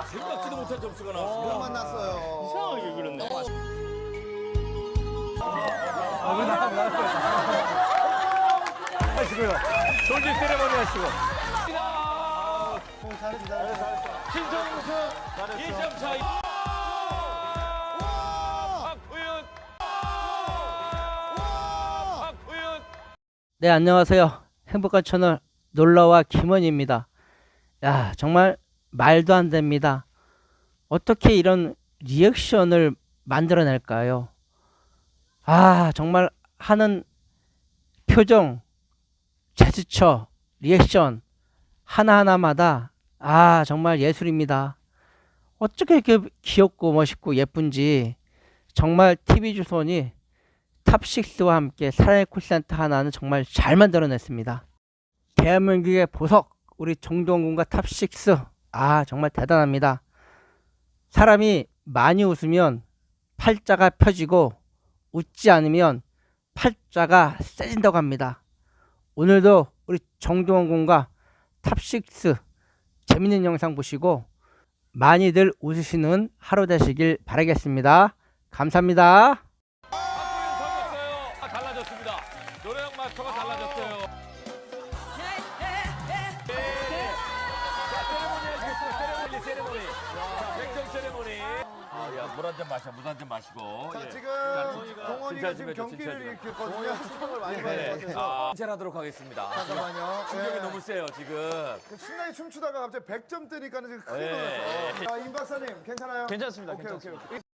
3차 점수가 나왔습니다. 만났어요. 이상하게 그렇네. 하시고요. 솔직 세레머니 하시고. 신정수 2점 차이. 박구윤. 박구윤. 네, 안녕하세요. 행복한 채널 놀러와 김원입니다. 야, 정말 말도 안 됩니다. 어떻게 이런 리액션을 만들어낼까요? 아, 정말 하는 표정, 제스처, 리액션 하나하나마다 아, 정말 예술입니다. 어떻게 이렇게 귀엽고 멋있고 예쁜지 정말 TV조선이 탑6와 함께 사랑의 콜센터 하나는 정말 잘 만들어냈습니다. 대한민국의 보석 우리 정동원 군과 탑6 아 정말 대단합니다. 사람이 많이 웃으면 팔자가 펴지고 웃지 않으면 팔자가 세진다고 합니다. 오늘도 우리 정동원 군과 탑6 재밌는 영상 보시고 많이들 웃으시는 하루 되시길 바라겠습니다. 감사합니다. 아, 달라졌습니다. 노래영 마스터가 달라졌어요. 야, 물 한 잔 마셔, 물 한 잔 마시고. 자, 예. 지금 진짜 동원이가 좀 지금 경기를 일으켰거든요. 수정을 많이 네. 받은 것 같아서. 아, 칭찬하도록 하겠습니다. 잠깐만요. 충격이 예. 너무 세요, 지금. 신나게 춤추다가 갑자기 100점 뜨니까 는 지금 크게 예. 놀랐어. 자, 임 박사님 괜찮아요? 괜찮습니다. 오케이, 괜찮습니다. 오케이, 오케이.